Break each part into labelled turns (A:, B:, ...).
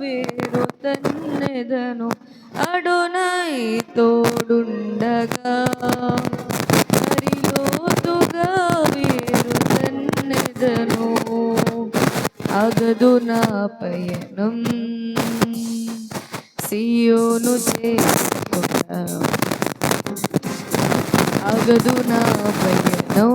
A: వేరు తన్నెదను అడునై తోడుండగా హరిలోతుగా వేరు తన్నెదను అగదు నా పయనం సియోను చేరుకున్నా అగదు నా పయనం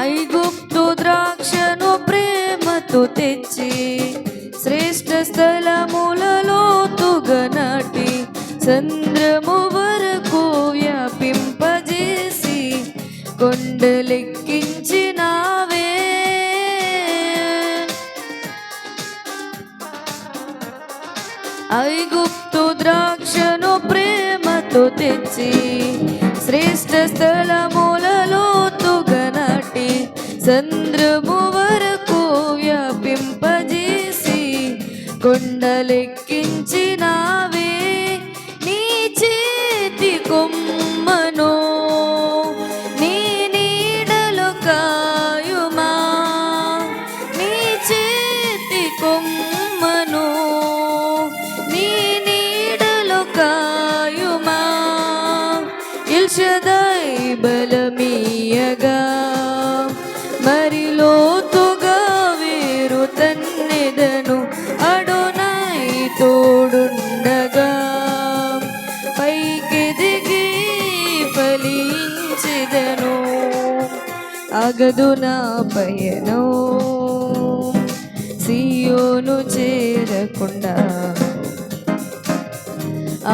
A: ఐగుప్తు ద్రాక్షను ప్రేమతో తెచ్చి శ్రేష్ఠ స్థలములలో తుగనాటి చంద్రము వరకు వ్యాపింపజేసి కొండలెక్కించినావే. ఐగుప్తు ద్రాక్షను ప్రేమతో తెచ్చి శ్రేష్ఠ స్థలములలో చంద్రము వరకు వ్యాపింపజేసి కొండలెక్కించినావే నీ చేతి కొమ్మను నీ నీడలు కాయుమా నీ చేతి కొమ్మను నీ నీడలు కాయుమా. ఇల్షదై బలమీయగా సాగదు నా పయనం. సియోను చేరకుండా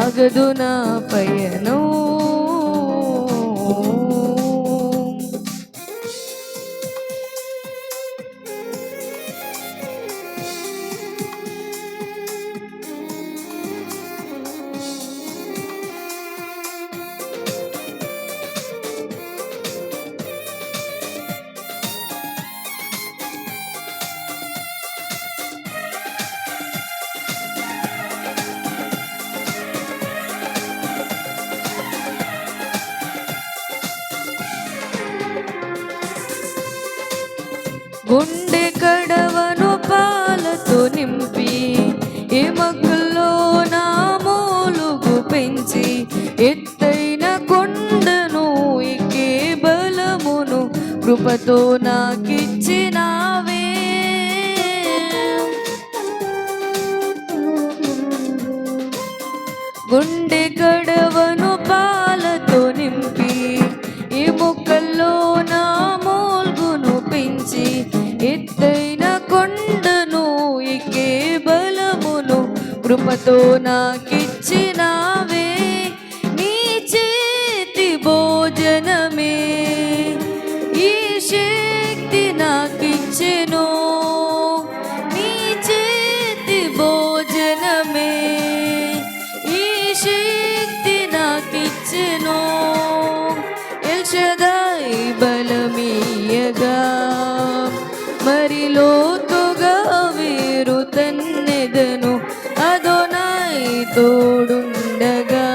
A: అగదు నా పయనం. గుండె కడవను పాలతో నింపి ఎమకుల్లో నా మూలుగు పెంచి ఎత్తైన కొండను ఇకే బలమును కృపతో నాకిచ్చినావే. గుండె కడవను ప్రేమతో నాకిచ్చినావే. తోడుండగా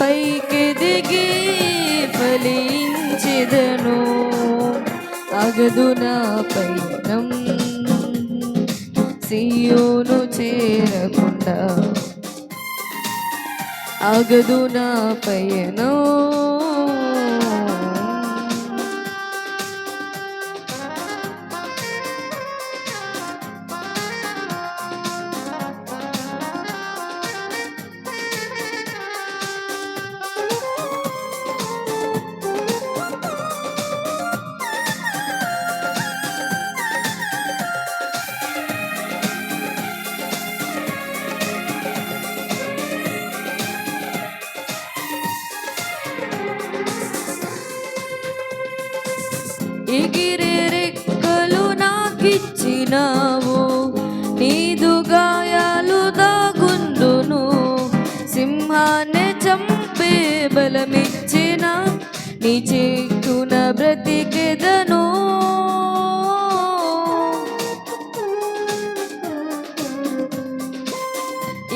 A: పైకెదిగి ఫలించెదను అగదు నా పయనం. సియోను చేరకుండా అగదు నా పయనం. ఎగిరే రెక్కలు నాకిచ్చినావు. నీదు గాయాలు దాగుందును సింహాన్ని చంపే బలమిచ్చిన నీ చేతున బ్రతికెదను.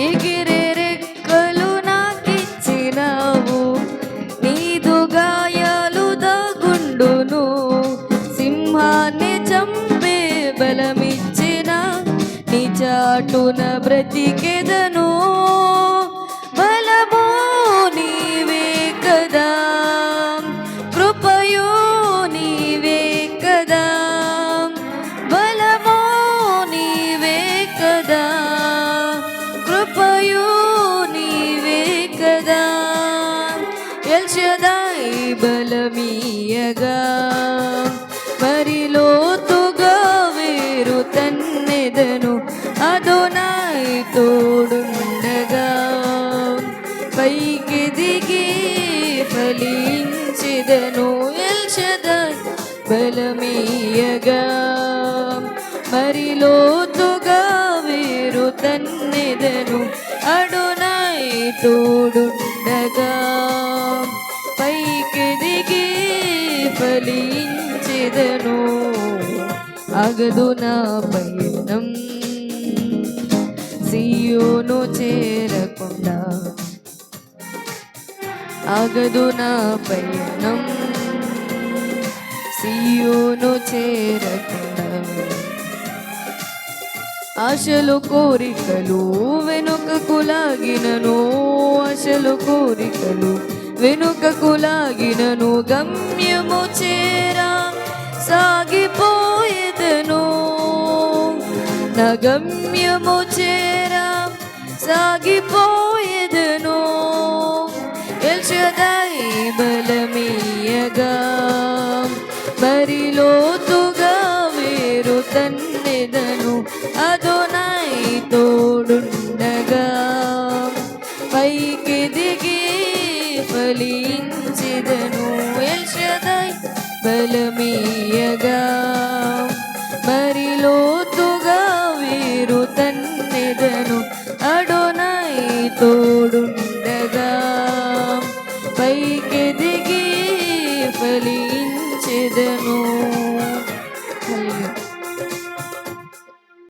A: ఎగిరే చాటున బ్రతికెదను. తోడుండగా పైకి దిగి ఫలించిదను ఎల్షదాయి బలమీయగా. మరి లోతుగా వీరు తన్నెదను అడునై తోడుండగా. పైకి దిగి ఫలించిదను అగదు నా పయనం సియోను చేరకుండా ఆగదు నా పయనం. సియోను చేరకుండా ఆశలు కోరికలు వెనుకకు లాగినను. ఆశలు కోరికలు వెనుకకు లాగినను. గమ్యము చేరా సాగిపోయేదను. నా గమ్యము చేరా సాగిపోయేదను ఎల్చదై బలమీయగా మరి లోతుగా వేరు తన్నెదను అదోనై తోడుండగా